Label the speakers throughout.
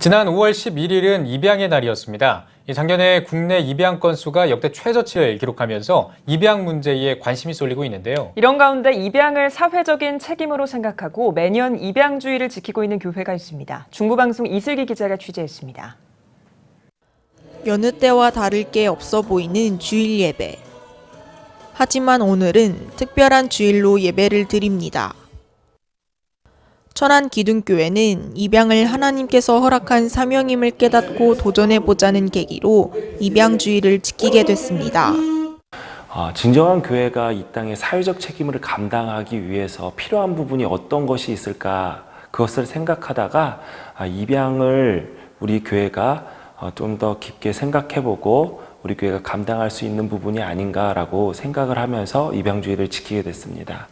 Speaker 1: 지난 5월 11일은 입양의 날이었습니다. 이 작년에 국내 입양 건수가 역대 최저치를 기록하면서 입양 문제에 관심이 쏠리고 있는데요.
Speaker 2: 이런 가운데 입양을 사회적인 책임으로 생각하고 매년 입양주의를 지키고 있는 교회가 있습니다. 중부방송 이슬기 기자가 취재했습니다.
Speaker 3: 여느 때와 다를 게 없어 보이는 주일 예배. 하지만 오늘은 특별한 주일로 예배를 드립니다. 천안 기둥교회는 입양을 하나님께서 허락한 사명임을 깨닫고 도전해 보자는 계기로 입양주의를 지키게 됐습니다.
Speaker 4: 어, 진정한 교회가 이 땅의 사회적 책임을 감당하기 위해서 필요한 부분이 어떤 것이 있을까 그것을 생각하다가 아, 입양을 우리 교회가 어, 좀더 깊게 생각해보고 우리 교회가 감당할 수 있는 부분이 아닌가라고 생각을 하면서 입양주의를 지키게 됐습니다.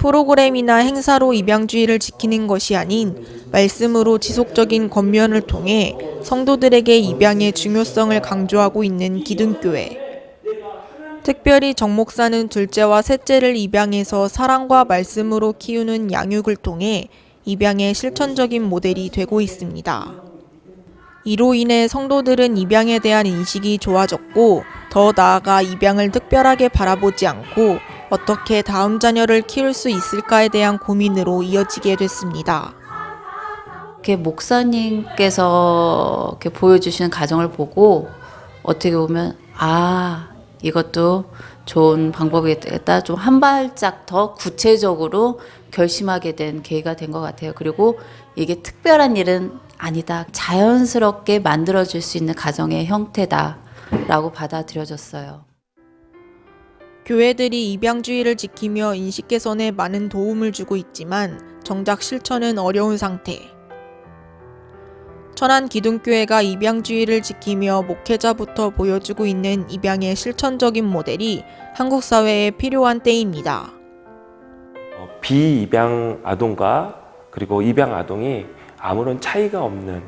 Speaker 3: 프로그램이나 행사로 입양주의를 지키는 것이 아닌 말씀으로 지속적인 권면을 통해 성도들에게 입양의 중요성을 강조하고 있는 기둥교회. 특별히 정 목사는 둘째와 셋째를 입양해서 사랑과 말씀으로 키우는 양육을 통해 입양의 실천적인 모델이 되고 있습니다. 이로 인해 성도들은 입양에 대한 인식이 좋아졌고 더 나아가 입양을 특별하게 바라보지 않고 어떻게 다음 자녀를 키울 수 있을까에 대한 고민으로 이어지게 됐습니다.
Speaker 5: 이렇게 목사님께서 이렇게 보여주시는 가정을 보고 어떻게 보면 아 이것도 좋은 방법이겠다 좀 한 발짝 더 구체적으로 결심하게 된 계기가 된 것 같아요. 그리고 이게 특별한 일은 아니다 자연스럽게 만들어질 수 있는 가정의 형태다라고 받아들여졌어요.
Speaker 3: 교회들이 입양주의를 지키며 인식 개선에 많은 도움을 주고 있지만 정작 실천은 어려운 상태. 천안 기둥교회가 입양주의를 지키며 목회자부터 보여주고 있는 입양의 실천적인 모델이 한국 사회에 필요한 때입니다.
Speaker 4: 어, 비입양 아동과 그리고 입양 아동이 아무런 차이가 없는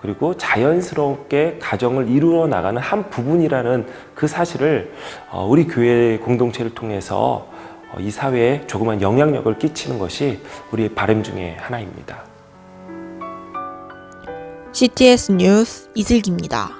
Speaker 4: 그리고 자연스럽게 가정을 이루어 나가는 한 부분이라는 그 사실을 어, 우리 교회 공동체를 통해서 어, 이 사회에 조그만 영향력을 끼치는 것이 우리의 바람 중에 하나입니다.
Speaker 3: CTS 뉴스 이슬기입니다.